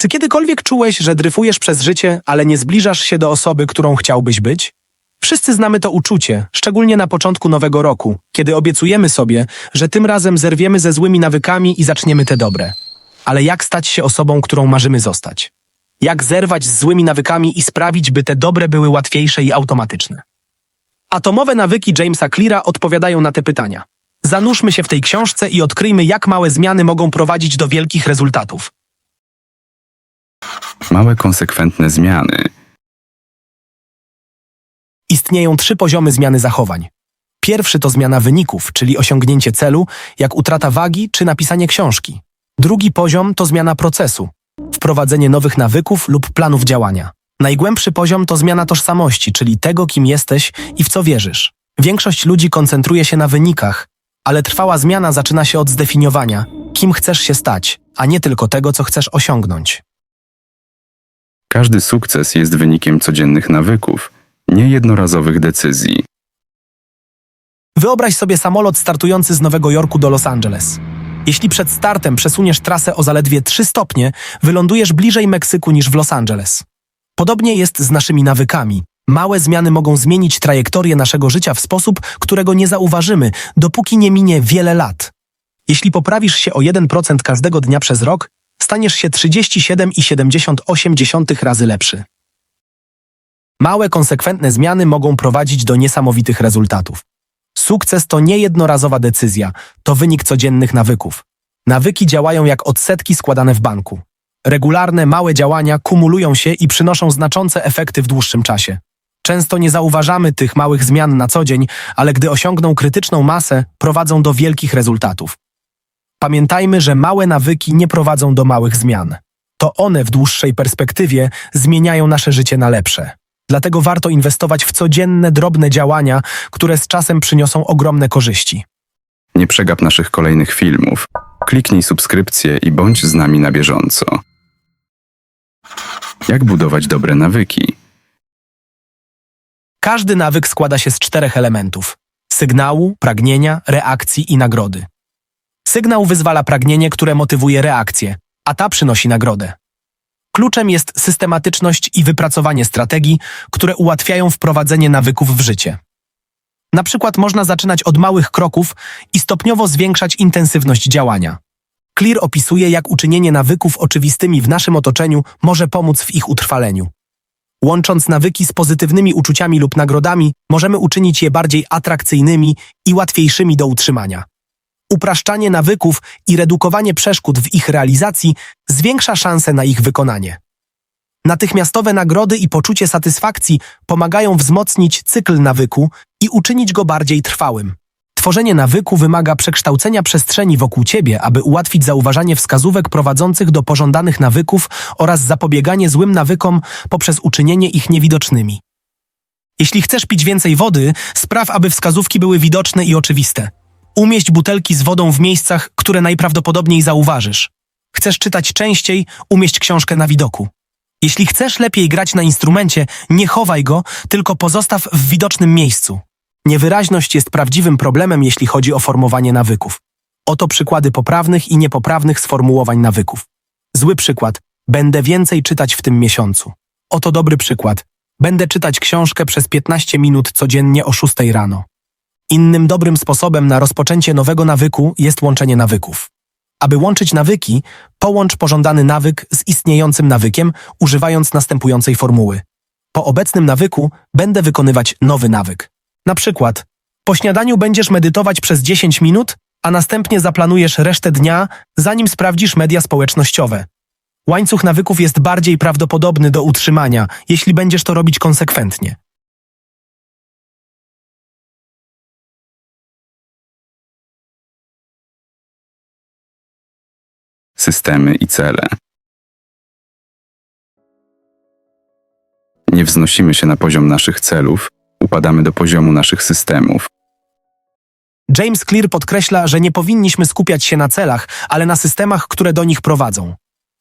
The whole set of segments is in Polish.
Czy kiedykolwiek czułeś, że dryfujesz przez życie, ale nie zbliżasz się do osoby, którą chciałbyś być? Wszyscy znamy to uczucie, szczególnie na początku nowego roku, kiedy obiecujemy sobie, że tym razem zerwiemy ze złymi nawykami i zaczniemy te dobre. Ale jak stać się osobą, którą marzymy zostać? Jak zerwać z złymi nawykami i sprawić, by te dobre były łatwiejsze i automatyczne? Atomowe nawyki Jamesa Cleara odpowiadają na te pytania. Zanurzmy się w tej książce i odkryjmy, jak małe zmiany mogą prowadzić do wielkich rezultatów. Małe, konsekwentne zmiany. Istnieją trzy poziomy zmiany zachowań. Pierwszy to zmiana wyników, czyli osiągnięcie celu, jak utrata wagi czy napisanie książki. Drugi poziom to zmiana procesu, wprowadzenie nowych nawyków lub planów działania. Najgłębszy poziom to zmiana tożsamości, czyli tego, kim jesteś i w co wierzysz. Większość ludzi koncentruje się na wynikach, ale trwała zmiana zaczyna się od zdefiniowania, kim chcesz się stać, a nie tylko tego, co chcesz osiągnąć. Każdy sukces jest wynikiem codziennych nawyków, nie jednorazowych decyzji. Wyobraź sobie samolot startujący z Nowego Jorku do Los Angeles. Jeśli przed startem przesuniesz trasę o zaledwie 3 stopnie, wylądujesz bliżej Meksyku niż w Los Angeles. Podobnie jest z naszymi nawykami. Małe zmiany mogą zmienić trajektorię naszego życia w sposób, którego nie zauważymy, dopóki nie minie wiele lat. Jeśli poprawisz się o 1% każdego dnia przez rok, staniesz się 37,78 razy lepszy. Małe, konsekwentne zmiany mogą prowadzić do niesamowitych rezultatów. Sukces to nie jednorazowa decyzja, to wynik codziennych nawyków. Nawyki działają jak odsetki składane w banku. Regularne, małe działania kumulują się i przynoszą znaczące efekty w dłuższym czasie. Często nie zauważamy tych małych zmian na co dzień, ale gdy osiągną krytyczną masę, prowadzą do wielkich rezultatów. Pamiętajmy, że małe nawyki nie prowadzą do małych zmian. To one w dłuższej perspektywie zmieniają nasze życie na lepsze. Dlatego warto inwestować w codzienne, drobne działania, które z czasem przyniosą ogromne korzyści. Nie przegap naszych kolejnych filmów. Kliknij subskrypcję i bądź z nami na bieżąco. Jak budować dobre nawyki? Każdy nawyk składa się z czterech elementów: sygnału, pragnienia, reakcji i nagrody. Sygnał wyzwala pragnienie, które motywuje reakcję, a ta przynosi nagrodę. Kluczem jest systematyczność i wypracowanie strategii, które ułatwiają wprowadzenie nawyków w życie. Na przykład można zaczynać od małych kroków i stopniowo zwiększać intensywność działania. Clear opisuje, jak uczynienie nawyków oczywistymi w naszym otoczeniu może pomóc w ich utrwaleniu. Łącząc nawyki z pozytywnymi uczuciami lub nagrodami, możemy uczynić je bardziej atrakcyjnymi i łatwiejszymi do utrzymania. Upraszczanie nawyków i redukowanie przeszkód w ich realizacji zwiększa szanse na ich wykonanie. Natychmiastowe nagrody i poczucie satysfakcji pomagają wzmocnić cykl nawyku i uczynić go bardziej trwałym. Tworzenie nawyku wymaga przekształcenia przestrzeni wokół ciebie, aby ułatwić zauważanie wskazówek prowadzących do pożądanych nawyków oraz zapobieganie złym nawykom poprzez uczynienie ich niewidocznymi. Jeśli chcesz pić więcej wody, spraw, aby wskazówki były widoczne i oczywiste. Umieść butelki z wodą w miejscach, które najprawdopodobniej zauważysz. Chcesz czytać częściej, umieść książkę na widoku. Jeśli chcesz lepiej grać na instrumencie, nie chowaj go, tylko pozostaw w widocznym miejscu. Niewyraźność jest prawdziwym problemem, jeśli chodzi o formowanie nawyków. Oto przykłady poprawnych i niepoprawnych sformułowań nawyków. Zły przykład. Będę więcej czytać w tym miesiącu. Oto dobry przykład. Będę czytać książkę przez 15 minut codziennie o 6 rano. Innym dobrym sposobem na rozpoczęcie nowego nawyku jest łączenie nawyków. Aby łączyć nawyki, połącz pożądany nawyk z istniejącym nawykiem, używając następującej formuły. Po obecnym nawyku będę wykonywać nowy nawyk. Na przykład, po śniadaniu będziesz medytować przez 10 minut, a następnie zaplanujesz resztę dnia, zanim sprawdzisz media społecznościowe. Łańcuch nawyków jest bardziej prawdopodobny do utrzymania, jeśli będziesz to robić konsekwentnie. Systemy i cele. Nie wznosimy się na poziom naszych celów, upadamy do poziomu naszych systemów. James Clear podkreśla, że nie powinniśmy skupiać się na celach, ale na systemach, które do nich prowadzą.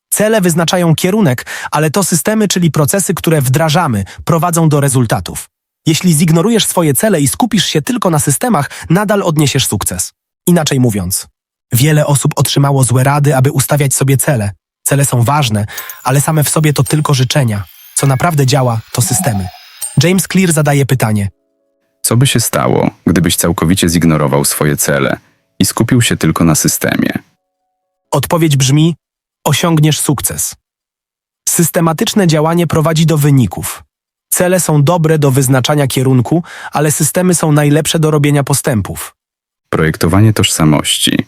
Cele wyznaczają kierunek, ale to systemy, czyli procesy, które wdrażamy, prowadzą do rezultatów. Jeśli zignorujesz swoje cele i skupisz się tylko na systemach, nadal odniesiesz sukces. Inaczej mówiąc, wiele osób otrzymało złe rady, aby ustawiać sobie cele. Cele są ważne, ale same w sobie to tylko życzenia. Co naprawdę działa, to systemy. James Clear zadaje pytanie: Co by się stało, gdybyś całkowicie zignorował swoje cele i skupił się tylko na systemie? Odpowiedź brzmi: osiągniesz sukces. Systematyczne działanie prowadzi do wyników. Cele są dobre do wyznaczania kierunku, ale systemy są najlepsze do robienia postępów. Projektowanie tożsamości.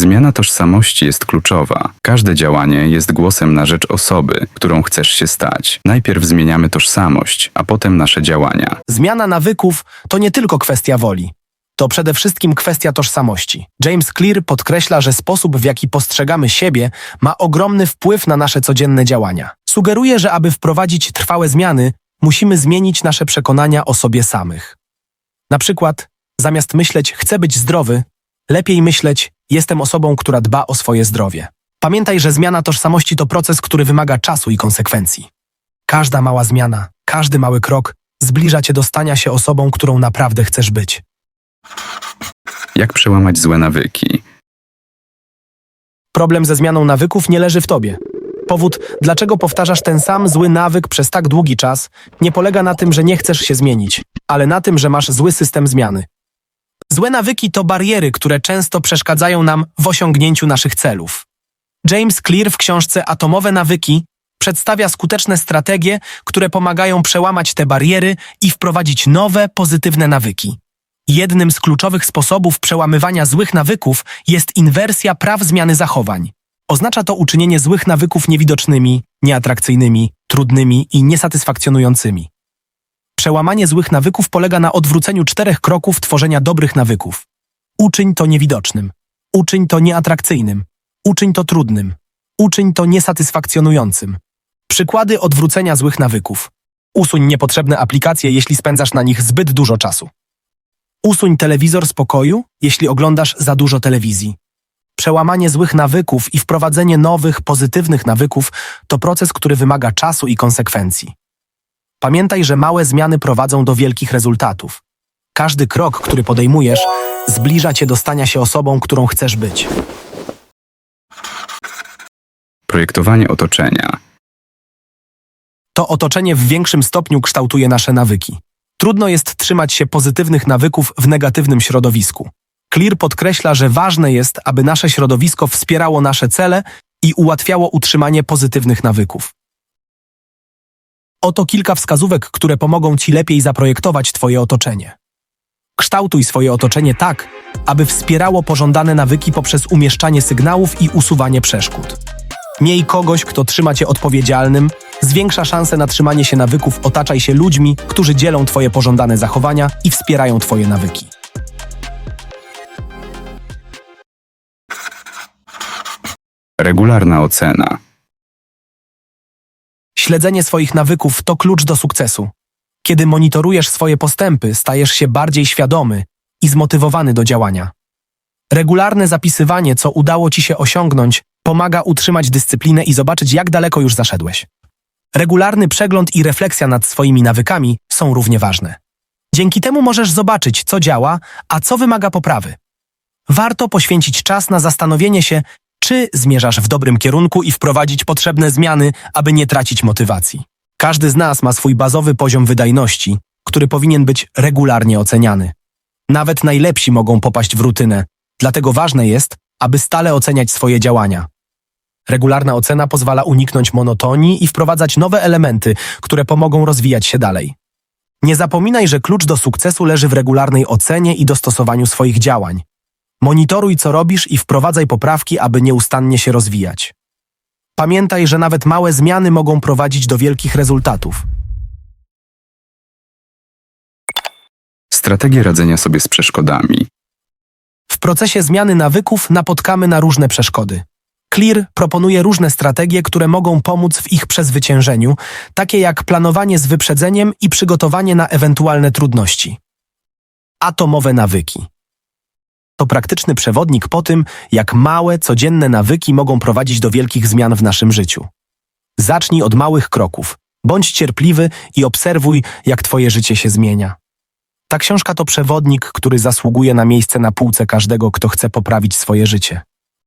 Zmiana tożsamości jest kluczowa. Każde działanie jest głosem na rzecz osoby, którą chcesz się stać. Najpierw zmieniamy tożsamość, a potem nasze działania. Zmiana nawyków to nie tylko kwestia woli. To przede wszystkim kwestia tożsamości. James Clear podkreśla, że sposób, w jaki postrzegamy siebie, ma ogromny wpływ na nasze codzienne działania. Sugeruje, że aby wprowadzić trwałe zmiany, musimy zmienić nasze przekonania o sobie samych. Na przykład, zamiast myśleć chcę być zdrowy, lepiej myśleć jestem osobą, która dba o swoje zdrowie. Pamiętaj, że zmiana tożsamości to proces, który wymaga czasu i konsekwencji. Każda mała zmiana, każdy mały krok zbliża cię do stania się osobą, którą naprawdę chcesz być. Jak przełamać złe nawyki? Problem ze zmianą nawyków nie leży w tobie. Powód, dlaczego powtarzasz ten sam zły nawyk przez tak długi czas, nie polega na tym, że nie chcesz się zmienić, ale na tym, że masz zły system zmiany. Złe nawyki to bariery, które często przeszkadzają nam w osiągnięciu naszych celów. James Clear w książce Atomowe nawyki przedstawia skuteczne strategie, które pomagają przełamać te bariery i wprowadzić nowe, pozytywne nawyki. Jednym z kluczowych sposobów przełamywania złych nawyków jest inwersja praw zmiany zachowań. Oznacza to uczynienie złych nawyków niewidocznymi, nieatrakcyjnymi, trudnymi i niesatysfakcjonującymi. Przełamanie złych nawyków polega na odwróceniu czterech kroków tworzenia dobrych nawyków. Uczyń to niewidocznym. Uczyń to nieatrakcyjnym. Uczyń to trudnym. Uczyń to niesatysfakcjonującym. Przykłady odwrócenia złych nawyków. Usuń niepotrzebne aplikacje, jeśli spędzasz na nich zbyt dużo czasu. Usuń telewizor z pokoju, jeśli oglądasz za dużo telewizji. Przełamanie złych nawyków i wprowadzenie nowych, pozytywnych nawyków to proces, który wymaga czasu i konsekwencji. Pamiętaj, że małe zmiany prowadzą do wielkich rezultatów. Każdy krok, który podejmujesz, zbliża cię do stania się osobą, którą chcesz być. Projektowanie otoczenia. To otoczenie w większym stopniu kształtuje nasze nawyki. Trudno jest trzymać się pozytywnych nawyków w negatywnym środowisku. Clear podkreśla, że ważne jest, aby nasze środowisko wspierało nasze cele i ułatwiało utrzymanie pozytywnych nawyków. Oto kilka wskazówek, które pomogą Ci lepiej zaprojektować Twoje otoczenie. Kształtuj swoje otoczenie tak, aby wspierało pożądane nawyki poprzez umieszczanie sygnałów i usuwanie przeszkód. Miej kogoś, kto trzyma Cię odpowiedzialnym, zwiększa szanse na trzymanie się nawyków, otaczaj się ludźmi, którzy dzielą Twoje pożądane zachowania i wspierają Twoje nawyki. Regularna ocena. Śledzenie swoich nawyków to klucz do sukcesu. Kiedy monitorujesz swoje postępy, stajesz się bardziej świadomy i zmotywowany do działania. Regularne zapisywanie, co udało ci się osiągnąć, pomaga utrzymać dyscyplinę i zobaczyć, jak daleko już zaszedłeś. Regularny przegląd i refleksja nad swoimi nawykami są równie ważne. Dzięki temu możesz zobaczyć, co działa, a co wymaga poprawy. Warto poświęcić czas na zastanowienie się, czy zmierzasz w dobrym kierunku i wprowadzić potrzebne zmiany, aby nie tracić motywacji. Każdy z nas ma swój bazowy poziom wydajności, który powinien być regularnie oceniany. Nawet najlepsi mogą popaść w rutynę, dlatego ważne jest, aby stale oceniać swoje działania. Regularna ocena pozwala uniknąć monotonii i wprowadzać nowe elementy, które pomogą rozwijać się dalej. Nie zapominaj, że klucz do sukcesu leży w regularnej ocenie i dostosowaniu swoich działań. Monitoruj, co robisz i wprowadzaj poprawki, aby nieustannie się rozwijać. Pamiętaj, że nawet małe zmiany mogą prowadzić do wielkich rezultatów. Strategie radzenia sobie z przeszkodami. W procesie zmiany nawyków napotkamy na różne przeszkody. Clear proponuje różne strategie, które mogą pomóc w ich przezwyciężeniu, takie jak planowanie z wyprzedzeniem i przygotowanie na ewentualne trudności. Atomowe nawyki. To praktyczny przewodnik po tym, jak małe, codzienne nawyki mogą prowadzić do wielkich zmian w naszym życiu. Zacznij od małych kroków. Bądź cierpliwy i obserwuj, jak Twoje życie się zmienia. Ta książka to przewodnik, który zasługuje na miejsce na półce każdego, kto chce poprawić swoje życie.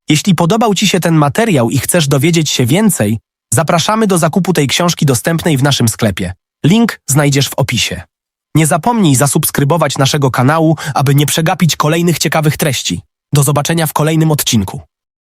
Jeśli podobał Ci się ten materiał i chcesz dowiedzieć się więcej, zapraszamy do zakupu tej książki dostępnej w naszym sklepie. Link znajdziesz w opisie. Nie zapomnij zasubskrybować naszego kanału, aby nie przegapić kolejnych ciekawych treści. Do zobaczenia w kolejnym odcinku.